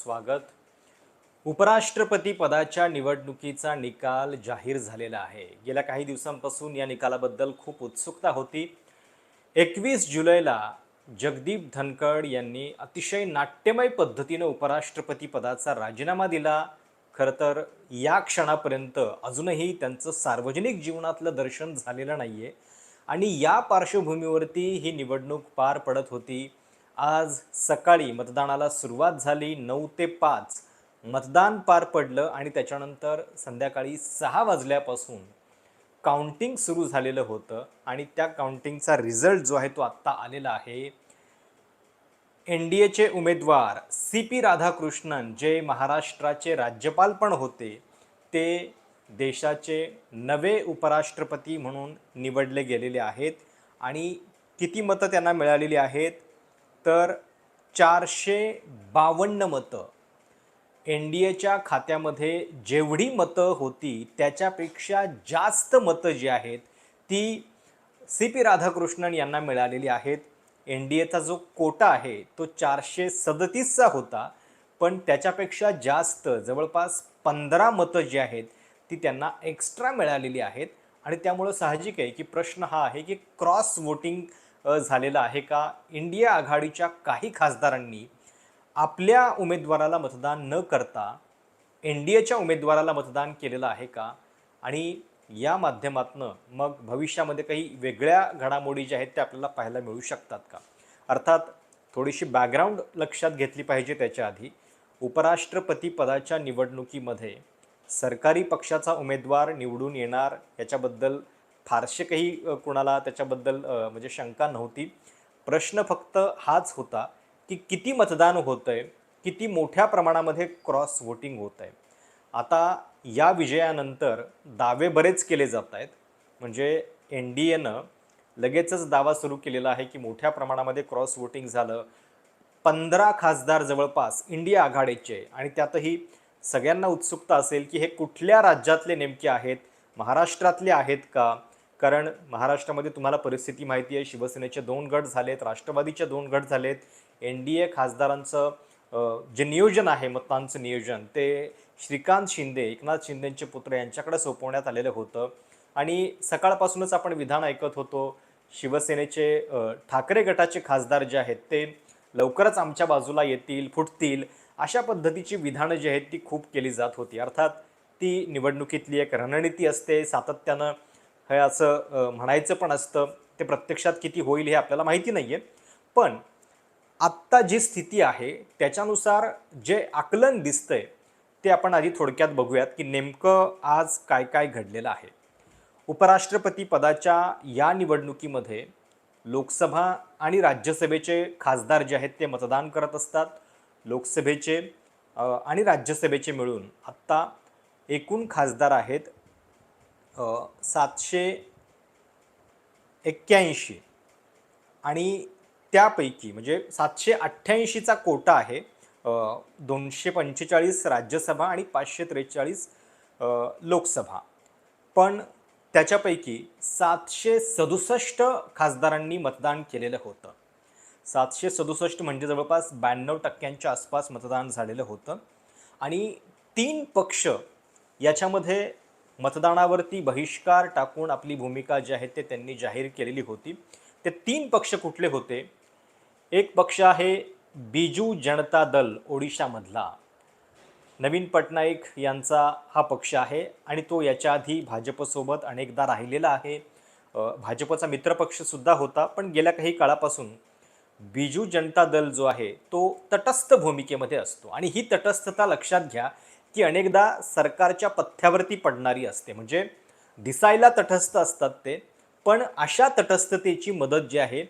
स्वागत. उपराष्ट्रपती पदाच्या निवडणुकीचा निकाल जाहीर झालेला आहे. गेल्या काही दिवसांपासून या निकालाबद्दल खूप उत्सुकता होती. एकवीस जुलैला जगदीप धनखड यांनी अतिशय नाट्यमय पद्धतीनं उपराष्ट्रपती पदाचा राजीनामा दिला. खरं तर या क्षणापर्यंत अजूनही त्यांचं सार्वजनिक जीवनातलं दर्शन झालेलं नाही आहे आणि या पार्श्वभूमीवरती ही निवडणूक पार पडत होती. आज सकाळी मतदानाला सुरुवात झाली नऊ ते पाच. मतदान पार पडलं आणि त्याच्यानंतर संध्याकाळी सहा वाजल्यापासून काउंटिंग सुरू झालेलं होतं आणि त्या काउंटिंगचा रिझल्ट जो आहे तो आत्ता आलेला आहे. एन डी एचे उमेदवार सी पी राधाकृष्णन जे महाराष्ट्राचे राज्यपाल पण होते ते देशाचे नवे उपराष्ट्रपती म्हणून निवडले गेलेले आहेत आणि किती मतं त्यांना मिळालेली आहेत? तर चारशे बावन्न मतं. एन डी एच्या खात्यामध्ये जेवढी मतं होती त्याच्यापेक्षा जास्त मतं जी आहेत ती सी पी राधाकृष्णन यांना मिळालेली आहेत. एन डी एचा जो कोटा आहे तो चारशे सदतीसचा होता. पण त्याच्यापेक्षा जास्त जवळपास पंधरा मतं जी आहेत ती त्यांना एक्स्ट्रा मिळालेली आहेत. आणि त्यामुळं साहजिक आहे की प्रश्न हा आहे की क्रॉस वोटिंग झालेलं आहे का? इंडिया आघाडीच्या काही खासदारांनी आपल्या उमेदवाराला मतदान न करता एन डी एच्या उमेदवाराला मतदान केलेलं आहे का? आणि या माध्यमातनं मग भविष्यामध्ये काही वेगळ्या घडामोडी ज्या आहेत त्या आपल्याला पाहायला मिळू शकतात का? अर्थात थोडीशी बॅकग्राऊंड लक्षात घेतली पाहिजे त्याच्या आधी. उपराष्ट्रपती पदाच्या निवडणुकीमध्ये सरकारी पक्षाचा उमेदवार निवडून येणार याच्याबद्दल फारसे काही कुणाला त्याच्याबद्दल म्हणजे शंका नव्हती. प्रश्न फक्त हाच होता की किती मतदान होतं आहे किती मोठ्या प्रमाणामध्ये क्रॉस वोटिंग होत आहे आता या विजयानंतर दावे बरेच केले जात आहेत म्हणजे एन डी एनं लगेचच दावा सुरू केलेला आहे की मोठ्या प्रमाणामध्ये क्रॉस वोटिंग झालं. पंधरा खासदार जवळपास इंडिया आघाडीचे आणि त्यातही सगळ्यांना उत्सुकता असेल की हे कुठल्या राज्यातले नेमके आहेत महाराष्ट्रातले आहेत का? कारण महाराष्ट्रामध्ये तुम्हाला परिस्थिती माहिती आहे शिवसेनेचे दोन गट झालेत राष्ट्रवादीचे दोन गट झालेत. एन डी ए खासदारांचं जे नियोजन आहे मतांचं नियोजन ते श्रीकांत शिंदे एकनाथ शिंदेंचे पुत्र यांच्याकडे सोपवण्यात आलेलं होतं. आणि सकाळपासूनच आपण विधान ऐकत होतो शिवसेनेचे ठाकरे गटाचे खासदार जे आहेत ते लवकरच आमच्या बाजूला येतील फुटतील अशा पद्धतीची विधानं जी आहेत ती खूप केली जात होती. अर्थात ती निवडणुकीतली एक रणनीती असते सातत्यानं हे असं म्हणायचं पण असतं ते प्रत्यक्षात किती होईल हे आपल्याला माहिती नाही आहे पण आत्ता जी स्थिती आहे त्याच्यानुसार जे आकलन दिसतंय ते आपण आधी थोडक्यात बघूयात की नेमकं आज काय काय घडलेलं आहे. उपराष्ट्रपती पदाच्या या निवडणुकीमध्ये लोकसभा आणि राज्यसभेचे खासदार जे आहेत ते मतदान करत असतात. लोकसभेचे आणि राज्यसभेचे मिळून आत्ता एकूण खासदार आहेत सातशे एक्क्याऐंशी. आणि त्यापैकी म्हणजे सातशे अठ्ठ्याऐंशीचा कोटा आहे दोनशे पंचेचाळीस राज्यसभा आणि पाचशे त्रेचाळीस लोकसभा. पण त्याच्यापैकी सातशे सदुसष्ट खासदारांनी मतदान केलेलं होतं. सातशे सदुसष्ट म्हणजे जवळपास ब्याण्णव टक्क्यांच्या आसपास मतदान झालेलं होतं. आणि तीन पक्ष याच्यामध्ये मतदानावरती बहिष्कार टाकून आपली भूमिका जी आहे ते त्यांनी जाहीर केलेली होती. ते तीन पक्ष कुठले होते? एक पक्ष आहे बिजू जनता दल ओडिशामधला. नवीन पटनाईक यांचा हा पक्ष आहे आणि तो याच्या आधी भाजपसोबत अनेकदा राहिलेला आहे. भाजपचा मित्रपक्षसुद्धा होता पण गेल्या काही काळापासून बिजू जनता दल जो आहे तो तटस्थ भूमिकेमध्ये असतो. आणि ही तटस्थता लक्षात घ्या की अनेकदा सरकारच्या पथ्यावरती पडणारी असते. म्हणजे दिसायला तटस्थ असतात ते पण अशा तटस्थतेची मदत जी आहे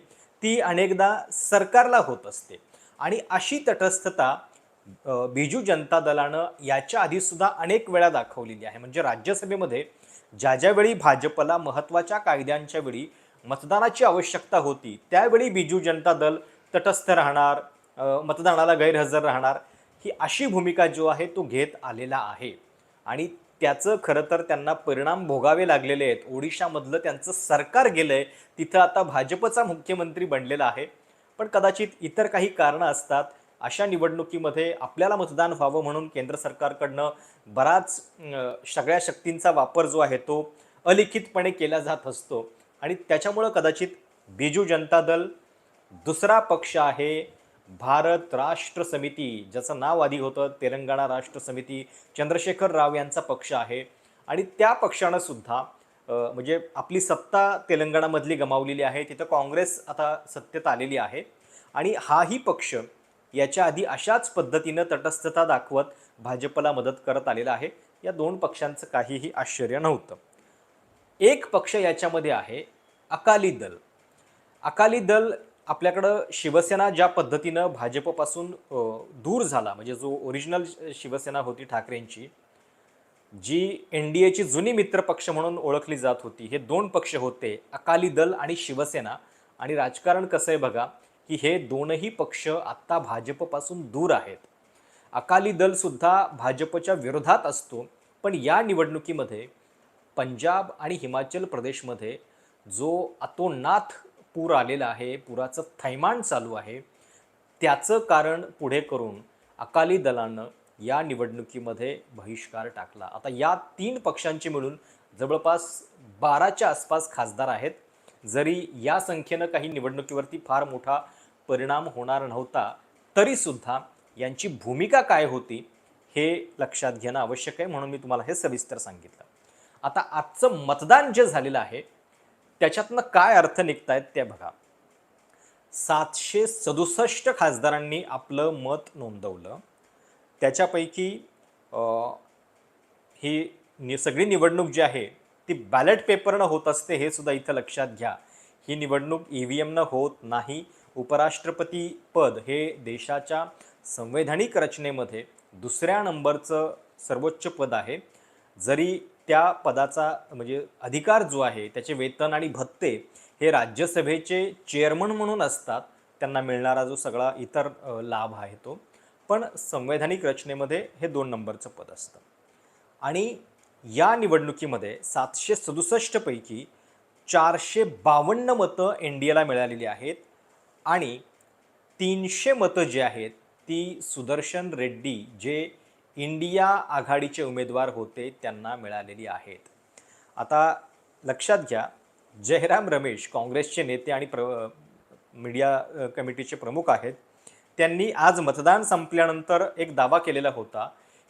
ती अनेकदा सरकारला होत असते. आणि अशी तटस्थता बिजू जनता दलानं याच्या आधीसुद्धा अनेक वेळा दाखवलेली आहे. म्हणजे राज्यसभेमध्ये ज्या ज्यावेळी भाजपला महत्त्वाच्या कायद्यांच्या वेळी मतदानाची आवश्यकता होती त्यावेळी बिजू जनता दल तटस्थ राहणार मतदानाला गैरहजर राहणार ही अशी भूमिका जो आहे तो घेत आलेला आहे. आणि त्याचं खरं तर त्यांना परिणाम भोगावे लागलेले आहेत. ओडिशामधलं त्यांचं सरकार गेलं आहे तिथं आता भाजपचा मुख्यमंत्री बनलेला आहे. पण कदाचित इतर काही कारणं असतात अशा निवडणुकीमध्ये आपल्याला मतदान व्हावं म्हणून केंद्र सरकारकडनं बराच सगळ्या शक्तींचा वापर जो आहे तो अलिखितपणे केला जात असतो. आणि त्याच्यामुळं कदाचित बिजू जनता दल दुसरा पक्ष आहे भारत राष्ट्र समिती ज्याचं नाव आधी होतं तेलंगणा राष्ट्र समिती चंद्रशेखर राव यांचा पक्ष आहे. आणि त्या पक्षानं सुद्धा म्हणजे आपली सत्ता तेलंगणामधली गमावलेली आहे. तिथं काँग्रेस आता सत्तेत आलेली आहे. आणि हाही पक्ष याच्या आधी अशाच पद्धतीनं तटस्थता दाखवत भाजपला मदत करत आलेला आहे. या दोन पक्षांचं काहीही आश्चर्य नव्हतं. एक पक्ष याच्यामध्ये आहे अकाली दल. अकाली दल आपल्याकडं शिवसेना ज्या पद्धतीनं भाजपपासून दूर झाला म्हणजे जो ओरिजिनल शिवसेना होती ठाकरेंची जी एन डी एची जुनी मित्रपक्ष म्हणून ओळखली जात होती हे दोन पक्ष होते अकाली दल आणि शिवसेना. आणि राजकारण कसं आहे बघा की हे दोनही पक्ष आत्ता भाजपपासून दूर आहेत. अकाली दलसुद्धा भाजपच्या विरोधात असतो पण या निवडणुकीमध्ये पंजाब आणि हिमाचल प्रदेशमध्ये जो अतोनाथ पूर आलेला आहे पुराचं थैमान चालू आहे. त्याचं कारण पुढे करून अकाली दलानं या निवडणुकीमध्ये बहिष्कार टाकला. आता या तीन पक्षांचे मिळून जवळपास बाराच्या आसपास खासदार आहेत. जरी या संख्येनं काही निवडणुकीवरती फार मोठा परिणाम होणार नव्हता तरीसुद्धा यांची भूमिका काय होती हे लक्षात घेणं आवश्यक आहे म्हणून मी तुम्हाला हे सविस्तर सांगितलं. आता आजचं मतदान जे झालेलं आहे त्याच्यातनं काय अर्थ निघतायत ते बघा. सातशे सदुसष्ट खासदारांनी आपलं मत नोंदवलं. त्याच्यापैकी ही नि सगळी निवडणूक जी आहे ती बॅलेट पेपरनं होत असते हे सुद्धा इथं लक्षात घ्या. ही निवडणूक ई व्ही एमनं होत नाही. उपराष्ट्रपती पद हे देशाच्या संवैधानिक रचनेमध्ये दुसऱ्या नंबरचं सर्वोच्च पद आहे. जरी त्या पदाचा म्हणजे अधिकार जो आहे त्याचे वेतन आणि भत्ते हे राज्यसभेचे चेअरमन म्हणून असतात. त्यांना मिळणारा जो सगळा इतर लाभ आहे तो. पण संवैधानिक रचनेमध्ये हे दोन नंबरचं पद असतं. आणि या निवडणुकीमध्ये सातशे सदुसष्टपैकी चारशे बावन्न मतं एन डी एला मिळालेली आहेत आणि तीनशे मतं जी आहेत ती सुदर्शन रेड्डी जे इंडिया आघाडीचे उमेदवार होते त्यांना मिळालेली आहेत. आता लक्षात घ्या जयराम रमेश काँग्रेसचे नेते आणि प्र मीडिया कमिटीचे प्रमुख आहेत. त्यांनी आज मतदान संपल्यानंतर एक दावा केलेला होता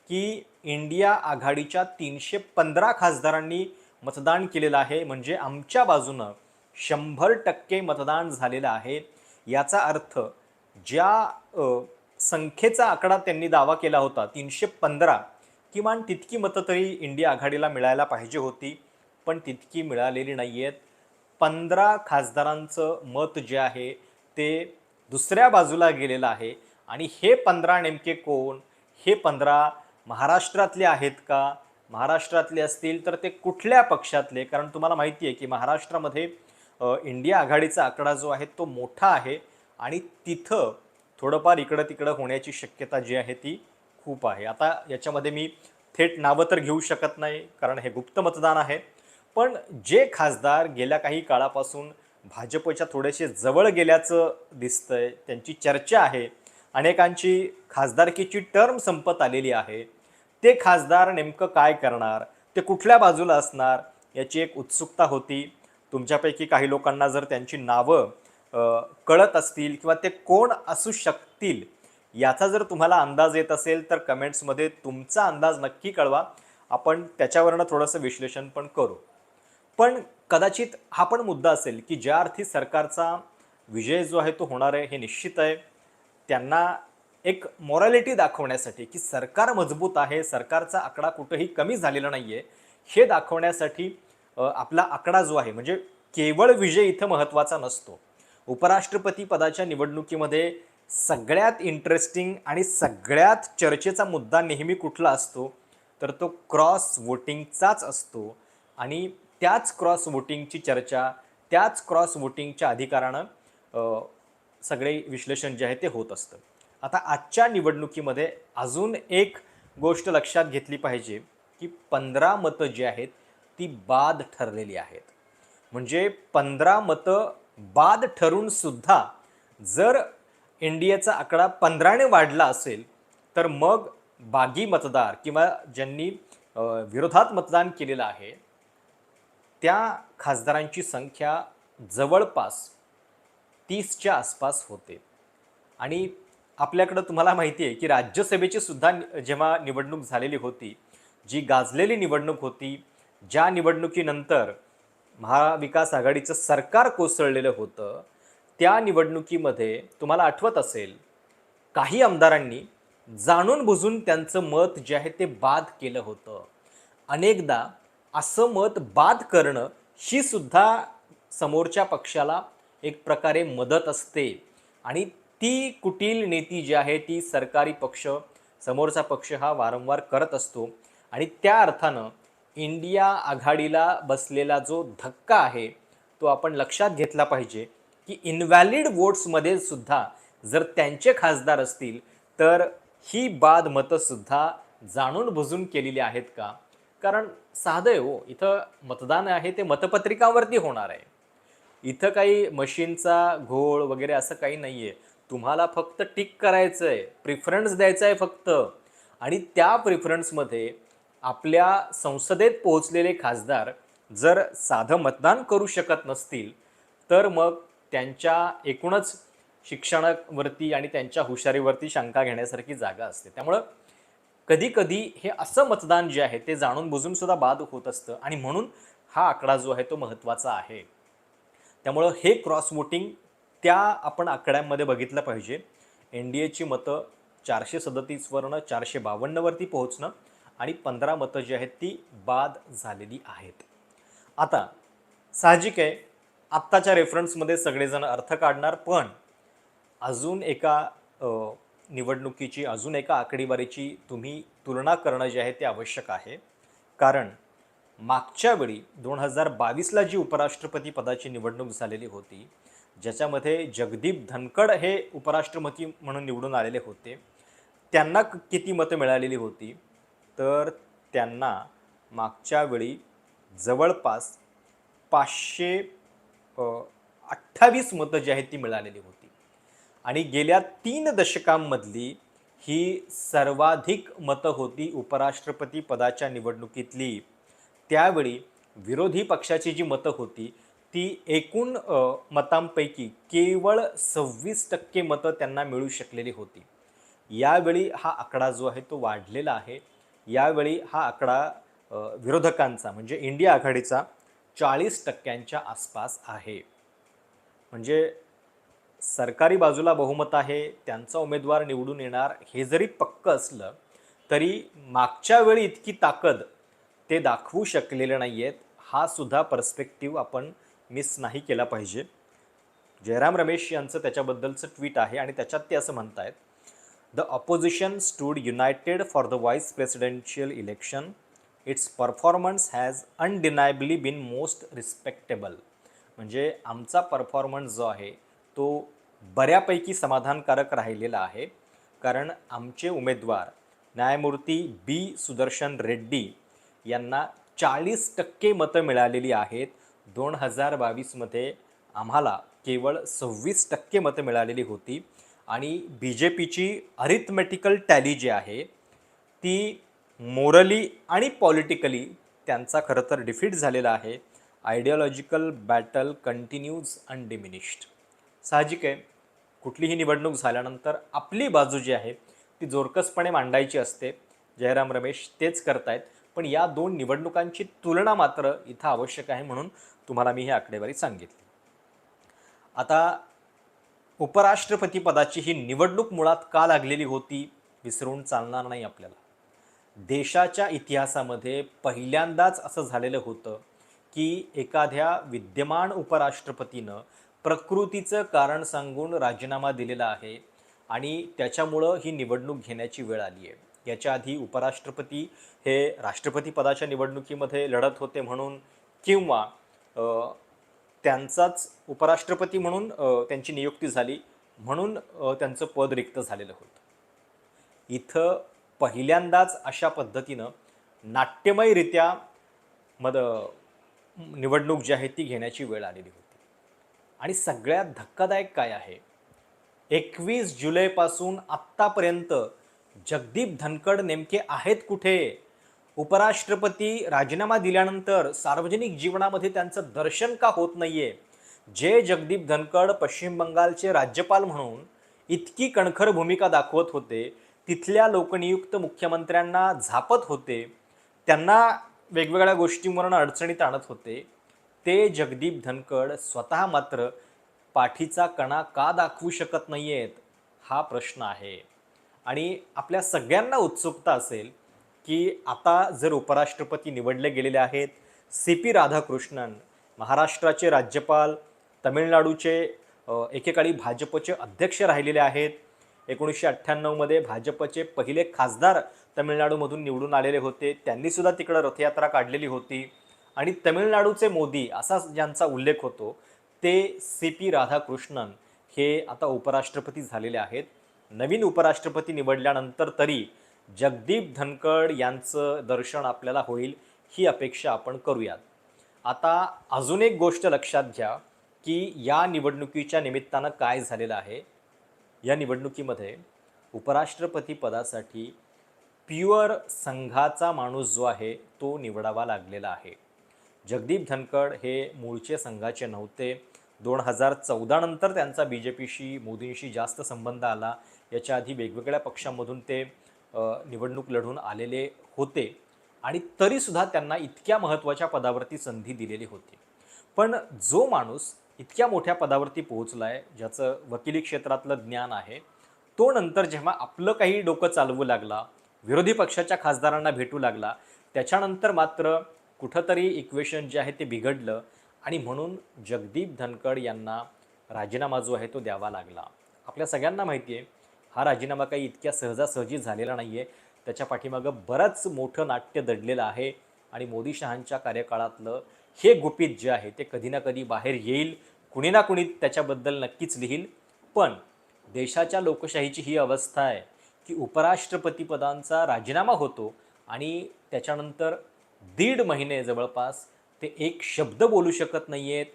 की इंडिया आघाडीच्या तीनशे पंधरा खासदारांनी मतदान केलेलं आहे. म्हणजे आमच्या बाजूनं शंभर टक्के मतदान झालेलं आहे. याचा अर्थ ज्या संख्येचा आकडा त्यांनी दावा केला होता. तीनशे पंधरा. किमान तितकी मतं तरी इंडिया आघाडीला मिळायला पाहिजे होती पण तितकी मिळालेली नाही आहेत पंधरा खासदारांचं मत जे आहे ते दुसऱ्या बाजूला गेलेलं आहे. आणि हे पंधरा नेमके कोण? हे पंधरा महाराष्ट्रातले आहेत का? महाराष्ट्रातले असतील तर ते कुठल्या पक्षातले? कारण तुम्हाला माहिती आहे की महाराष्ट्रामध्ये इंडिया आघाडीचा आकडा जो आहे तो मोठा आहे. आणि तिथं थोडंफार इकडं तिकडं होण्याची शक्यता जी आहे ती खूप आहे. आता याच्यामध्ये मी थेट नावं तर घेऊ शकत नाही कारण हे गुप्त मतदान आहे. पण जे खासदार गेल्या काही काळापासून भाजपच्या थोडेसे जवळ गेल्याचं दिसतंय त्यांची चर्चा आहे अनेकांची खासदारकीची टर्म संपत आलेली आहे. ते खासदार नेमकं काय करणार? ते कुठल्या बाजूला असणार? याची एक उत्सुकता होती. तुमच्यापैकी काही लोकांना जर त्यांची नावं कळत असतील किंवा ते कोण असू शकतील याचा जर तुम्हाला अंदाज येत असेल तर कमेंट्समध्ये तुमचा अंदाज नक्की कळवा. आपण त्याच्यावरनं थोडंसं विश्लेषण पण करू. पण कदाचित हा पण मुद्दा असेल की ज्या अर्थी सरकारचा विजय जो आहे तो होणार आहे हे निश्चित आहे. त्यांना एक मॉरॅलिटी दाखवण्यासाठी की सरकार मजबूत आहे सरकारचा आकडा कुठंही कमी झालेला नाही आहे हे दाखवण्यासाठी आपला आकडा जो आहे म्हणजे केवळ विजय इथं महत्त्वाचा नसतो. उपराष्ट्रपती पदाच्या निवडणुकीमध्ये सगळ्यात इंटरेस्टिंग आणि सगळ्यात चर्चेचा मुद्दा नेहमी कुठला असतो? तर तो क्रॉस वोटिंगचाच असतो. आणि त्याच क्रॉस वोटिंगची चर्चा त्याच क्रॉस वोटिंगच्या अधिकारानं सगळे विश्लेषण जे आहे ते होत असतं. आता आजच्या निवडणुकीमध्ये अजून एक गोष्ट लक्षात घेतली पाहिजे की पंधरा मतं जी आहेत ती बाद ठरलेली आहेत. म्हणजे पंधरा मतं बाद ठरून सुद्धा जर एनडीएचा आकडा पंधराने वाढला असेल तर मग बागी मतदार किंवा ज्यांनी विरोधात मतदान केलेलं आहे त्या खासदारांची संख्या जवळपास तीसच्या आसपास होते. आणि आपल्याकडं तुम्हाला माहिती आहे की राज्यसभेची सुद्धा जेव्हा निवडणूक झालेली होती जी गाजलेली निवडणूक होती ज्या निवडणुकीनंतर महाविकास आघाडीचं सरकार कोसळलेलं होतं त्या निवडणुकीमध्ये तुम्हाला आठवत असेल काही आमदारांनी जाणून बुजून त्यांचं मत जे आहे ते बाद केलं होतं. अनेकदा असं मत बाद करणं ही सुद्धा समोरच्या पक्षाला एक प्रकारे मदत असते. आणि ती कुटील नीती जी आहे ती सरकारी पक्ष समोरचा पक्ष हा वारंवार करत असतो. आणि त्या अर्थानं इंडिया आघाडीला बसलेला जो धक्का आहे तो आपण लक्षात घेतला पाहिजे की इनव्हॅलिड वोट्समध्ये सुद्धा जर त्यांचे खासदार असतील तर ही बाद मतंसुद्धा जाणून बुजून केलेली आहेत का? कारण साधं आहे हो इथं मतदान आहे ते मतपत्रिकावरती होणार आहे. इथं काही मशीनचा घोळ वगैरे असं काही नाही आहे तुम्हाला फक्त टिक करायचं आहे प्रिफरन्स द्यायचा आहे फक्त. आणि त्या प्रिफरन्समध्ये आपल्या संसदेत पोहोचलेले खासदार जर साधं मतदान करू शकत नसतील तर मग त्यांच्या एकूणच शिक्षणावरती आणि त्यांच्या हुशारीवरती शंका घेण्यासारखी जागा असते. त्यामुळं कधी कधी हे असं मतदान जे आहे ते जाणून बुजून सुद्धा बाद होत असतं आणि म्हणून हा आकडा जो आहे तो महत्त्वाचा आहे. त्यामुळं हे क्रॉस वोटिंग त्या आपण आकड्यांमध्ये बघितलं पाहिजे. एन डी एची मतं चारशे सदतीसवरनं चारशे बावन्नवरती पोहोचणं आणि पंधरा मतं जी आहेत ती बाद झालेली आहेत. आता साहजिक आहे आत्ताच्या रेफरन्समध्ये सगळेजण अर्थ काढणार पण अजून एका निवडणुकीची अजून एका आकडेवारीची तुम्ही तुलना करणं जे आहे ते आवश्यक आहे. कारण मागच्या वेळी दोन हजार बावीसला जी उपराष्ट्रपती पदाची निवडणूक झालेली होती ज्याच्यामध्ये जगदीप धनखड हे उपराष्ट्रपती म्हणून निवडून आलेले होते त्यांना क- किती मतं मिळालेली होती? तर त्यांना मागच्या वेळी जवळपास पाचशे अठ्ठावीस मतं जी आहेत ती मिळालेली होती. आणि गेल्या तीन दशकांमधली ही सर्वाधिक मतं होती उपराष्ट्रपती पदाच्या निवडणुकीतली. त्यावेळी विरोधी पक्षाची जी मतं होती ती एकूण मतांपैकी केवळ सव्वीस टक्के मतं त्यांना मिळू शकलेली होती. यावेळी हा आकडा जो आहे तो वाढलेला आहे. यावेळी हा आकडा विरोधकांचा म्हणजे इंडिया आघाडीचा चाळीस टक्क्यांच्या आसपास आहे. म्हणजे सरकारी बाजूला बहुमत आहे त्यांचा उमेदवार निवडून येणार हे जरी पक्क असलं तरी मागच्या वेळी इतकी ताकद ते दाखवू शकलेले नाही आहेत हा सुद्धा पर्स्पेक्टिव्ह आपण मिस नाही केला पाहिजे. जयराम रमेश यांचं त्याच्याबद्दलचं ट्विट आहे आणि त्याच्यात ते असं म्हणत आहेत the opposition stood united for the vice presidential election its performance has undeniably been most respectable म्हणजे आमचा परफॉर्मन्स जो आहे तो बऱ्यापैकी समाधानकारक राहिलेला आहे. कारण आमचे उमेदवार न्यायमूर्ती बी. सुदर्शन रेड्डी यांना चाळीस टक्के मतं मिळालेली आहेत. दोन हजार बावीसमध्ये आम्हाला केवळ सव्वीस टक्के मतं मिळालेली होती. आणि बी जे पीची अरिथमेटिकल टॅली जी आहे ती मोरली आणि पॉलिटिकली त्यांचा खरं तर डिफीट झालेला आहे. Ideological battle continues undiminished. साहजिक आहे. कुठलीही निवडणूक झाल्यानंतर आपली बाजू जी आहे ती जोरकसपणे मांडायची असते. जयराम रमेश तेच करतायत. पण या दोन निवडणुकांची तुलना मात्र इथं आवश्यक आहे म्हणून तुम्हाला मी ही आकडेवारी सांगितली. आता उपराष्ट्रपती पदाची ही निवडणूक मुळात का लागलेली होती विसरून चालणार नाही आपल्याला. देशाच्या इतिहासामध्ये पहिल्यांदाच असं झालेलं होतं की एखाद्या विद्यमान उपराष्ट्रपतीनं प्रकृतीचं कारण सांगून राजीनामा दिलेला आहे आणि त्याच्यामुळं ही निवडणूक घेण्याची वेळ आली आहे. याच्या आधी उपराष्ट्रपती हे राष्ट्रपती पदाच्या निवडणुकीमध्ये लढत होते म्हणून किंवा त्यांचाच उपराष्ट्रपती म्हणून त्यांची नियुक्ती झाली म्हणून त्यांचं पद रिक्त झालेलं होतं. इथं पहिल्यांदाच अशा पद्धतीनं नाट्यमयरित्या मद निवडणूक जी आहे ती घेण्याची वेळ आलेली होती. आणि सगळ्यात धक्कादायक काय आहे एकवीस जुलैपासून आत्तापर्यंत जगदीप धनखड नेमके आहेत कुठे? उपराष्ट्रपती राजीनामा दिल्यानंतर सार्वजनिक जीवनामध्ये त्यांचं दर्शन का होत नाहीये? जे जगदीप धनखड पश्चिम बंगालचे राज्यपाल म्हणून इतकी कणखर भूमिका दाखवत होते तिथल्या लोकनियुक्त मुख्यमंत्र्यांना झापत होते त्यांना वेगवेगळ्या गोष्टींवरून अडचणीत आणत होते ते जगदीप धनखड स्वतः मात्र पाठीचा कणा का दाखवू शकत नाही आहेत हा प्रश्न आहे. आणि आपल्या सगळ्यांना उत्सुकता असेल की आता जर उपराष्ट्रपती निवडले गेलेले आहेत सी पी राधाकृष्णन महाराष्ट्राचे राज्यपाल तमिळनाडूचे एकेकाळी भाजपचे अध्यक्ष राहिलेले आहेत. एकोणीसशे अठ्ठ्याण्णवमध्ये भाजपचे पहिले खासदार तमिळनाडूमधून निवडून आलेले होते. त्यांनीसुद्धा तिकडं रथयात्रा काढलेली होती. आणि तमिळनाडूचे मोदी असा ज्यांचा उल्लेख होतो ते सी पी राधाकृष्णन हे आता उपराष्ट्रपती झालेले आहेत. नवीन उपराष्ट्रपती निवडल्यानंतर तरी जगदीप धनकड यांचं दर्शन आपल्याला होईल ही अपेक्षा आपण करूयात. आता अजून एक गोष्ट लक्षात घ्या की या निवडणुकीच्या निमित्तानं काय झालेलं आहे. या निवडणुकीमध्ये उपराष्ट्रपती पदासाठी प्युअर संघाचा माणूस जो आहे तो निवडावा लागलेला आहे. जगदीप धनखड हे मूळचे संघाचे नव्हते. दोन हजार चौदानंतर त्यांचा बी जे पीशी मोदींशी जास्त संबंध आला. याच्या आधी वेगवेगळ्या पक्षांमधून ते निवडणूक लढून आलेले होते आणि तरीसुद्धा त्यांना इतक्या महत्त्वाच्या पदावरती संधी दिलेली होती. पण जो माणूस इतक्या मोठ्या पदावरती पोहोचला आहे ज्याचं वकिली क्षेत्रातलं ज्ञान आहे तो नंतर जेव्हा आपलं काही डोकं चालवू लागला विरोधी पक्षाच्या खासदारांना भेटू लागला त्याच्यानंतर मात्र कुठंतरी इक्वेशन जे आहे ते बिघडलं आणि म्हणून जगदीप धनखड यांना राजीनामा जो आहे तो द्यावा लागला. आपल्या सगळ्यांना माहिती आहे हा राजीनामा काही इतक्या सहजासहजी झालेला नाही आहे त्याच्या पाठीमागं बरंच मोठं नाट्य दडलेलं आहे आणि मोदी शहांच्या कार्यकाळातलं हे गुपित जे आहे ते कधी ना कधी बाहेर येईल. कुणी ना कुणी त्याच्याबद्दल नक्कीच लिहील. पण देशाच्या लोकशाहीची ही अवस्था आहे की उपराष्ट्रपतीपदांचा राजीनामा होतो आणि त्याच्यानंतर दीड महिने जवळपास ते एक शब्द बोलू शकत नाही आहेत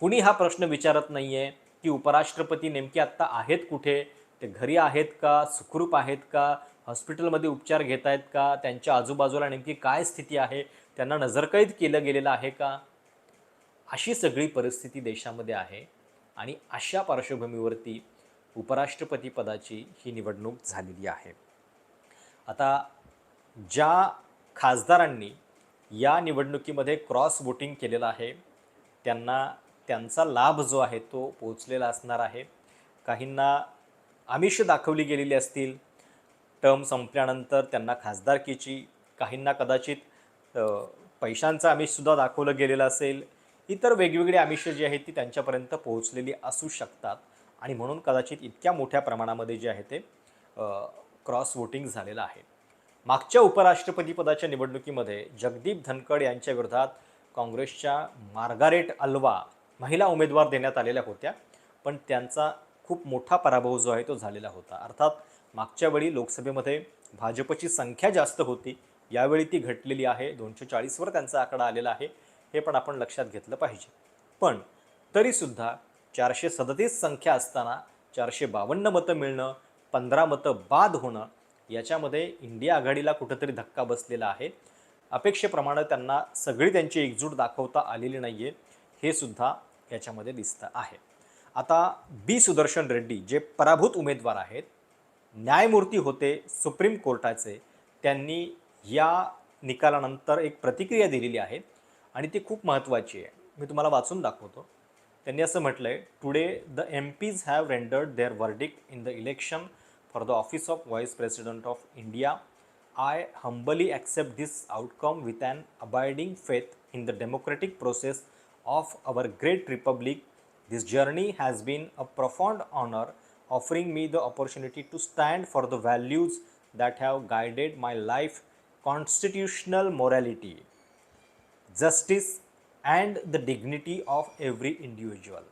कुणी हा प्रश्न विचारत नाही आहे की उपराष्ट्रपती नेमके आत्ता आहेत कुठे? ते घरी आहेत का? सुखरूप आहेत का? हॉस्पिटलमध्ये उपचार घेत आहेत का? त्यांच्या आजूबाजूला नेमकी काय स्थिती आहे? त्यांना नजरकैद केलं गेलेलं आहे का? अशी सगळी परिस्थिती देशामध्ये आहे आणि अशा पार्श्वभूमीवरती उपराष्ट्रपती पदाची ही निवडणूक झालेली आहे. आता ज्या खासदारांनी या निवडणुकीमध्ये क्रॉस वोटिंग केलेलं आहे त्यांना त्यांचा लाभ जो आहे तो पोचलेला असणार आहे. काहींना आमिष दाखवली गेलेली असतील टर्म संपल्यानंतर त्यांना खासदारकीची काहींना कदाचित पैशांचं आमिषसुद्धा दाखवलं गेलेलं असेल. इतर वेगवेगळी आमिषं जी आहेत ती त्यांच्यापर्यंत पोहोचलेली असू शकतात. आणि म्हणून कदाचित इतक्या मोठ्या प्रमाणामध्ये जे आहे ते क्रॉस वोटिंग झालेलं आहे. मागच्या उपराष्ट्रपतीपदाच्या निवडणुकीमध्ये जगदीप धनखड यांच्या विरोधात काँग्रेसच्या मार्गारेट अल्वा महिला उमेदवार देण्यात आलेल्या होत्या. पण त्यांचा खूप मोठा पराभव जो आहे तो झालेला होता. अर्थात मागच्या वेळी लोकसभेमध्ये भाजपची संख्या जास्त होती. यावेळी ती घटलेली आहे. दोनशे चाळीसवर त्यांचा आकडा आलेला आहे. हे पण आपण लक्षात घेतलं पाहिजे. पण तरीसुद्धा चारशे सदतीस संख्या असताना चारशे बावन्न मतं मिळणं पंधरा मतं बाद होणं याच्यामध्ये इंडिया आघाडीला कुठंतरी धक्का बसलेला आहे. अपेक्षेप्रमाणे त्यांना सगळी त्यांची एकजूट दाखवता आलेली नाही आहे हे सुद्धा याच्यामध्ये दिसतं आहे. आता बी. सुदर्शन रेड्डी जे पराभूत उमेदवार आहेत न्यायमूर्ती होते सुप्रीम कोर्टाचे त्यांनी या निकालानंतर एक प्रतिक्रिया दिलेली आहे आणि ती खूप महत्त्वाची आहे. मी तुम्हाला वाचून दाखवतो. त्यांनी असं म्हटलं आहे today the MPs have rendered their verdict in the election for the office of vice president of India I humbly accept this outcome with an abiding faith in the democratic process of our great republic This journey has been a profound honor, offering me the opportunity to stand for the values that have guided my life constitutional morality, justice, and the dignity of every individual.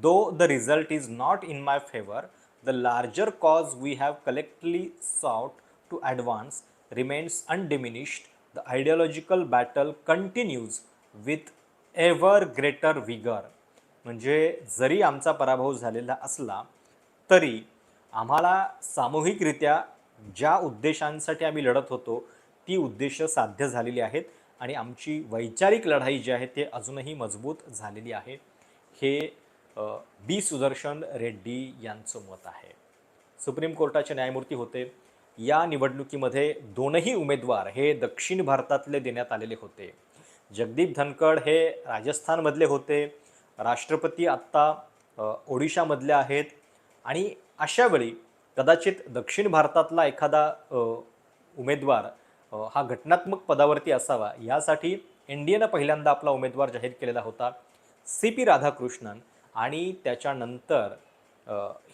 Though the result is not in my favor, the larger cause we have collectively sought to advance remains undiminished. The ideological battle continues with ever greater vigor. म्हणजे जरी आमचा पराभव झालेला असला तरी आम्हाला सामूहिकरित्या ज्या उद्देशांसाठी आम्ही लढत होतो ती उद्देश साध्य झालेली आहेत आणि आमची वैचारिक लढाई जी आहे ते अजूनही मजबूत झालेली आहे. हे बी. सुदर्शन रेड्डी यांचं मत आहे. सुप्रीम कोर्टाचे न्यायमूर्ती होते. या निवडणुकीमध्ये दोनही उमेदवार हे दक्षिण भारतातले देण्यात आलेले होते. जगदीप धनखड हे राजस्थानमधले होते. राष्ट्रपती आत्ता ओडिशामधले आहेत. आणि अशावेळी कदाचित दक्षिण भारतातला एखादा उमेदवार हा घटनात्मक पदावरती असावा यासाठी इंडियानं पहिल्यांदा आपला उमेदवार जाहीर केलेला होता सी पी राधाकृष्णन. आणि त्याच्यानंतर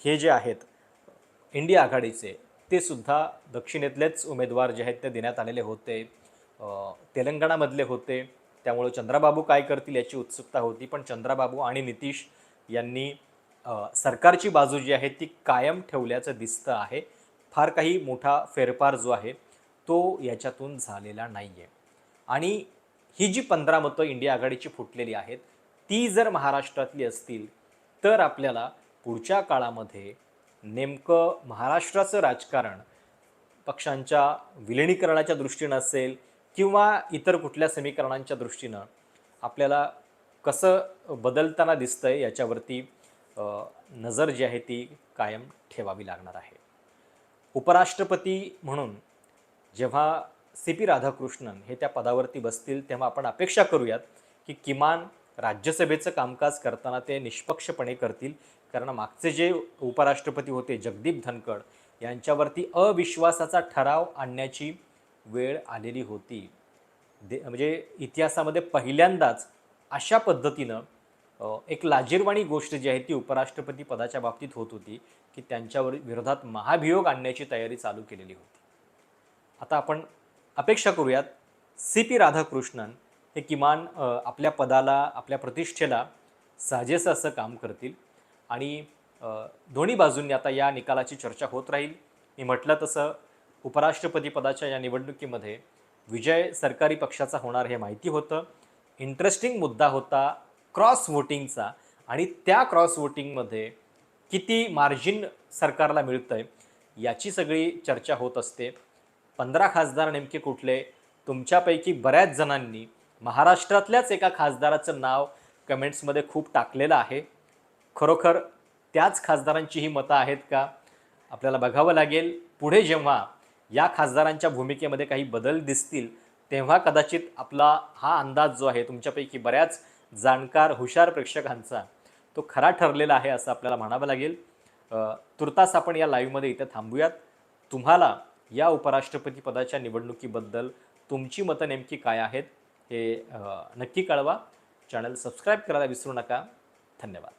हे जे आहेत इंडिया आघाडीचे ते सुद्धा दक्षिणेतलेच उमेदवार जे आहेत ते देण्यात आलेले होते. तेलंगणामधले होते. त्यामुळे चंद्राबाबू काय करतील याची उत्सुकता होती पण चंद्राबाबू आणि नितीश यांनी सरकारची बाजू जी आहे ती कायम ठेवल्याचं दिसतं आहे. फार काही मोठा फेरफार जो आहे तो याच्यातून झालेला नाही आहे आणि ही जी पंधरा मतं इंडिया आघाडीची फुटलेली आहेत ती जर महाराष्ट्रातली असतील तर आपल्याला पुढच्या काळामध्ये नेमकं महाराष्ट्राचं राजकारण पक्षांच्या विलिनीकरणाच्या दृष्टीनं असेल किंवा इतर कुठल्या समीकरणांच्या दृष्टीनं आपल्याला कसं बदलताना दिसतंय याच्यावरती नजर जी आहे ती कायम ठेवावी लागणार आहे. उपराष्ट्रपती म्हणून जेव्हा सी पी राधाकृष्णन हे त्या पदावरती बसतील तेव्हा आपण अपेक्षा करूयात की किमान राज्यसभेचं कामकाज करताना ते निष्पक्षपणे करतील. कारण मागचे जे उपराष्ट्रपती होते जगदीप धनखड यांच्यावरती अविश्वासाचा ठराव आणण्याची वेळ आलेली होती. दे म्हणजे इतिहासामध्ये पहिल्यांदाच अशा पद्धतीनं एक लाजीरवाणी गोष्ट जी आहे ती उपराष्ट्रपती पदाच्या बाबतीत होत होती की त्यांच्यावर विरोधात महाभियोग आणण्याची तयारी चालू केलेली होती. आता आपण अपेक्षा करूयात सी पी राधाकृष्णन हे किमान आपल्या पदाला आपल्या प्रतिष्ठेला साजेसं असं काम करतील आणि दोन्ही बाजूंनी आता या निकालाची चर्चा होत राहील. मी म्हटलं तसं उपराष्ट्रपती पदाच्या या निवडणुकीमध्ये विजय सरकारी पक्षाचा होणार हे माहिती होतं. इंटरेस्टिंग मुद्दा होता क्रॉस वोटिंगचा आणि त्या क्रॉस वोटिंगमध्ये किती मार्जिन सरकारला मिळतं आहे याची सगळी चर्चा होत असते. पंधरा खासदार नेमके कुठले? तुमच्यापैकी बऱ्याच जणांनी महाराष्ट्रातल्याच एका खासदाराचं नाव कमेंट्समध्ये खूप टाकलेलं आहे. खरोखर त्याच खासदारांची ही मतं आहेत का? आपल्याला बघावं लागेल. पुढे जेव्हा या खासदारांच्या भूमिकेमध्ये काही बदल दिसतील तेव्हा कदाचित आपला हा अंदाज जो आहे तुमच्यापैकी बऱ्याच जाणकार हुशार प्रेक्षकांचा तो खरा ठरलेला आहे असं आपल्याला म्हणावं लागेल. तुर्तास आपण या लाईव्हमध्ये इथं थांबूयात. तुम्हाला या उपराष्ट्रपती पदाच्या निवडणुकीबद्दल तुमची मतं नेमकी काय आहेत हे नक्की कळवा. चॅनल सबस्क्राईब करायला विसरू नका. धन्यवाद.